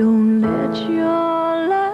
Don't let your life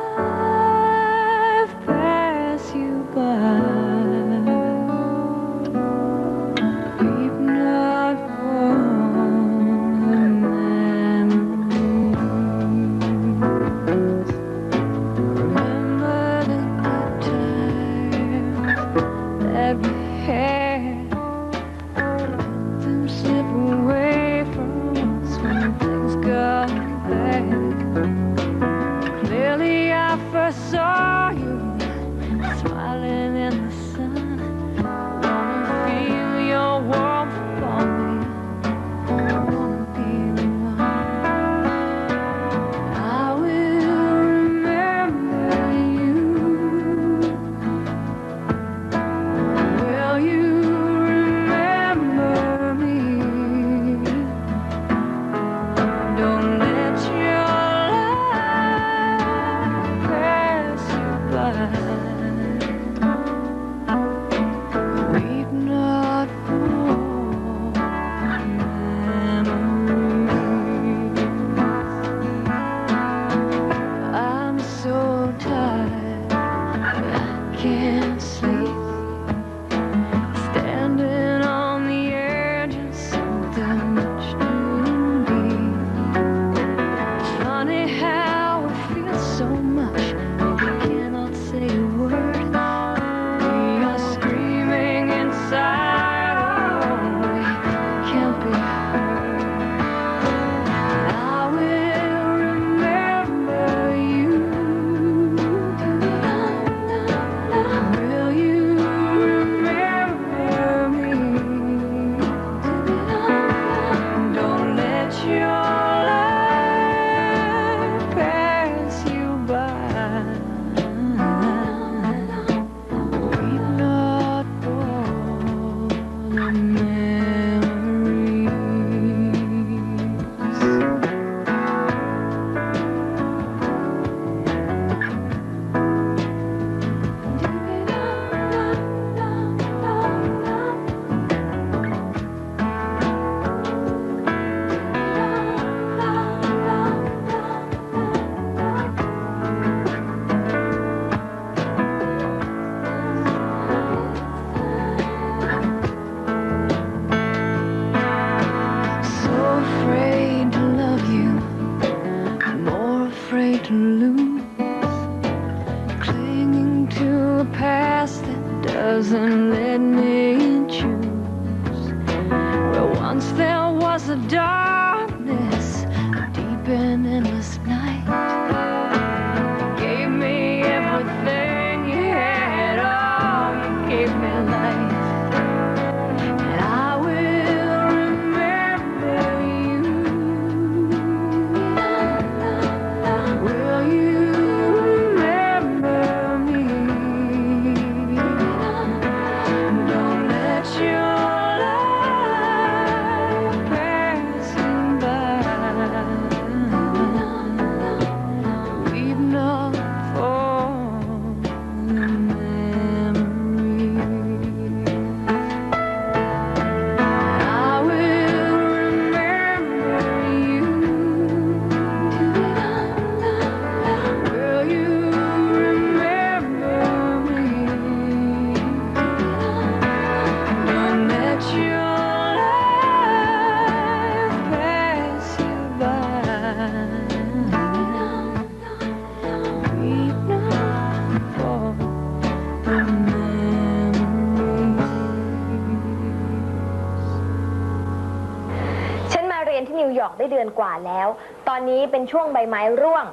ได้เดือนกว่าแล้ว ตอนนี้เป็นช่วงใบไม้ร่วง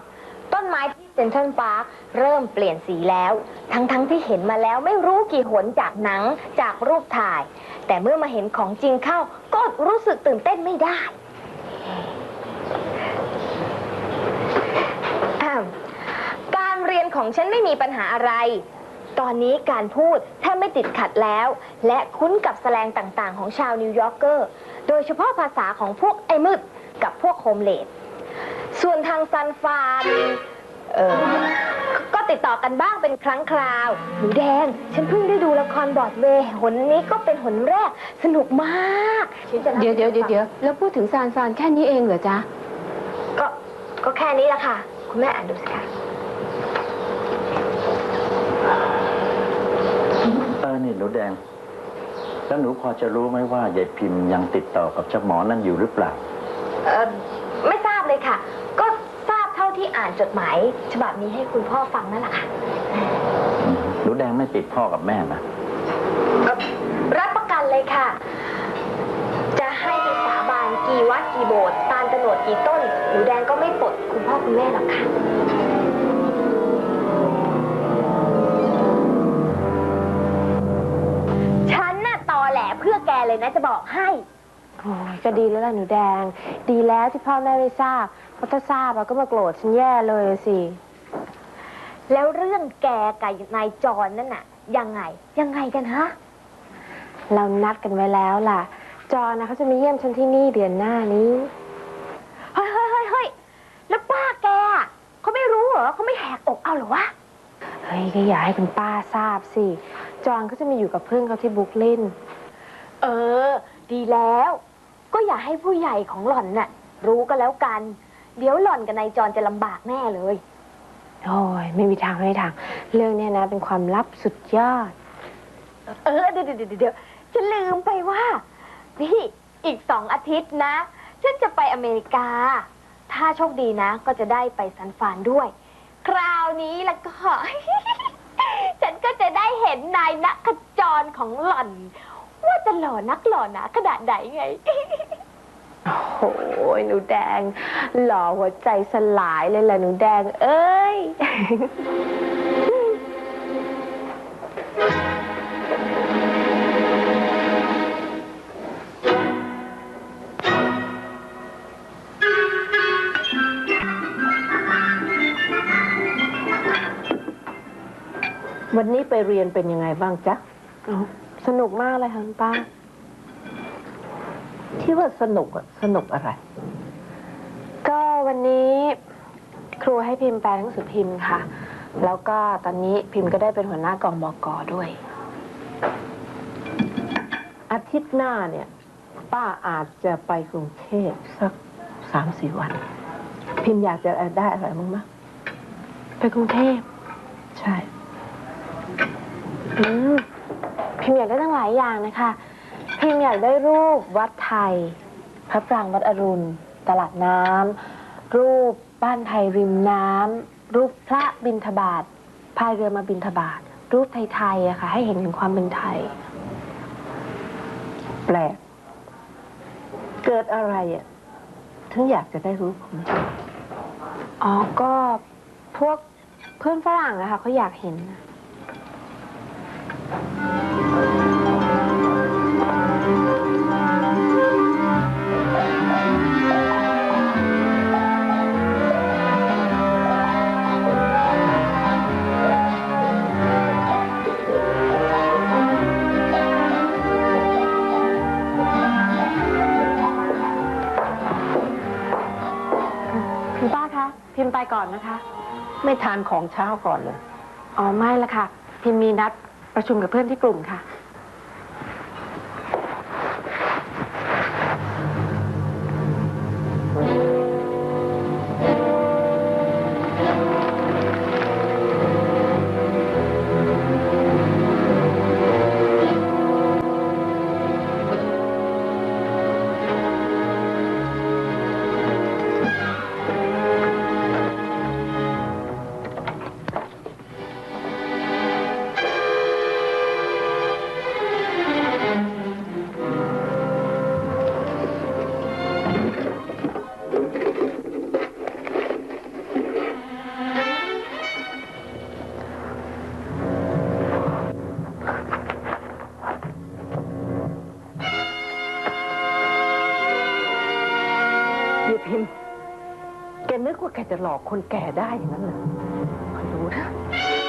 ต้นไม้ที่เซนทรัลพาร์คเริ่มเปลี่ยนสีแล้ว ทั้งๆทที่เห็นมาแล้วไม่รู้กี่หนจากหนังจากรูปถ่าย แต่เมื่อมาเห็นของจริงเข้าก็รู้สึกตื่นเต้นไม่ได้อ้าวการเรียนของฉันไม่มีปัญหาอะไร ตอนนี้การพูดแทบไม่ติดขัดแล้ว และคุ้นกับแสแลงต่างๆ ของชาวนิวยอร์กเกอร์ โดยเฉพาะภาษาของพวกไอ้มืด กับพวกโฮมเลดส่วนทางซันฟานเออก็ติดต่อกันบ้างเป็นครั้งคราว หนูแดง ฉันเพิ่งได้ดูละครบรอดเวย์หนนี้ก็เป็นหนแรก สนุกมากฉันจะล่าเดี๋ยวเดี๋ยวเดี๋ยวเดี๋ยวแล้วพูดถึงซานฟรานแค่นี้เองเหรอจ๊ะ ก็ก็แค่นี้แหละค่ะ คุณแม่อ่านดูสิคะเออนี่หนูแดง แล้วหนูพอจะรู้ไหมว่ายายพิมพ์ยังติดต่อกับเจ้าหมอนั่นอยู่หรือเปล่า เออไม่ทราบเลยค่ะ ก็ทราบเท่าที่อ่านจดหมายฉบับนี้ให้คุณพ่อฟังนั่นแหละค่ะหนูแดงไม่ติดพ่อกับแม่นะ เอ่อรับประกันเลยค่ะ จะให้ไปสาบานกี่วัดกี่โบสถ์ตาลตะโนดกี่ต้น หนูแดงก็ไม่ปลดคุณพ่อคุณแม่หรอกค่ะ ฉันน่ะตอแหลเพื่อแกเลยนะจะบอกให้ โอ้ยก็ดีแล้วล่ะหนูแดง ดีแล้วที่พ่อแม่ไม่ทราบ เพราะถ้าทราบอะก็มาโกรธฉันแย่เลยสิ แล้วเรื่องแกกับนายจรนั่นน่ะ ยังไง ยังไงกันฮะ เรานัดกันไว้แล้วล่ะ จอนะเขาจะมาเยี่ยมฉันที่นี่เดือนหน้านี้ เฮ้ยเฮ้ยเฮ้ยเฮ้ยแล้วป้าแกอะเขาไม่รู้เหรอเขาไม่แหกอกเอาเหรอวะ เฮ้ยก็อย่าให้คุณป้าทราบสิ จอนเขาจะมาอยู่กับเพื่อนเขาที่บุกลิน เออ ดีแล้ว ก็อย่าให้ผู้ใหญ่ของหล่อนน่ะ รู้ก็แล้วกัน เดี๋ยวหล่อนกับนายจรจะลำบากแน่เลย โอ้ยไม่มีทางไม่มีทาง เรื่องเนี้ยนะเป็นความลับสุดยอด เออเดี๋ยวเดี๋ยวเดี๋ยวเดี๋ยวฉันลืมไปว่า นี่อีกสองอาทิตย์นะ ฉันจะไปอเมริกา ถ้าโชคดีนะ ก็จะได้ไปซันฟรานด้วย คราวนี้แล้วก็ ฉันก็จะได้เห็นนายนักขจรของหล่อน ว่าจะหล่อนักหล่อหนาขนาดไหนไง โอ้โหหนูแดง หล่อหัวใจสลายเลยแหละหนูแดง เอ้ย วันนี้ไปเรียนเป็นยังไงบ้างจ๊ะอ๋อ สนุกมากเลยค่ะคุณป้า ที่ว่าสนุกอะสนุกอะไร ก็วันนี้ครูให้พิมพ์แปลหนังสือพิมพ์ค่ะ แล้วก็ตอนนี้พิมพ์ก็ได้เป็นหัวหน้ากองบกด้วย อาทิตย์หน้าเนี่ย ป้าอาจจะไปกรุงเทพสักสามสี่วัน พิมพ์อยากจะได้อะไรบ้างมะไปกรุงเทพ ใช่ อืม พิมพ์อยากได้ตั้งหลายอย่างนะคะ พิมพ์อยากได้รูปวัดไทย พระปรางวัดอรุณ ตลาดน้ำรูปบ้านไทยริมน้ำรูปพระบิณฑบาตพายเรือมาบิณฑบาตรูปไทยๆอะค่ะ ให้เห็นถึงความเป็นไทย แปลก เกิดอะไรอะถึงอยากจะได้รู้ผมอ๋อก็พวกเพื่อนฝรั่งอะค่ะเขาอยากเห็นนะ คุณป้าคะ พิมพ์ไปก่อนนะคะ ไม่ทานของเช้าก่อนเลย อ๋อไม่ละค่ะ พิมพ์มีนัดประชุมกับเพื่อนที่กลุ่มค่ะ แกนึกว่าแกจะหลอกคนแก่ได้อย่างนั้นเหรอคอยดูนะ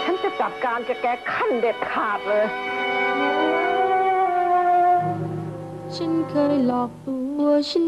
ฉันจะจัดการกับแกขั้นเด็ดขาดเลย ฉันเคยหลอกตัวฉัน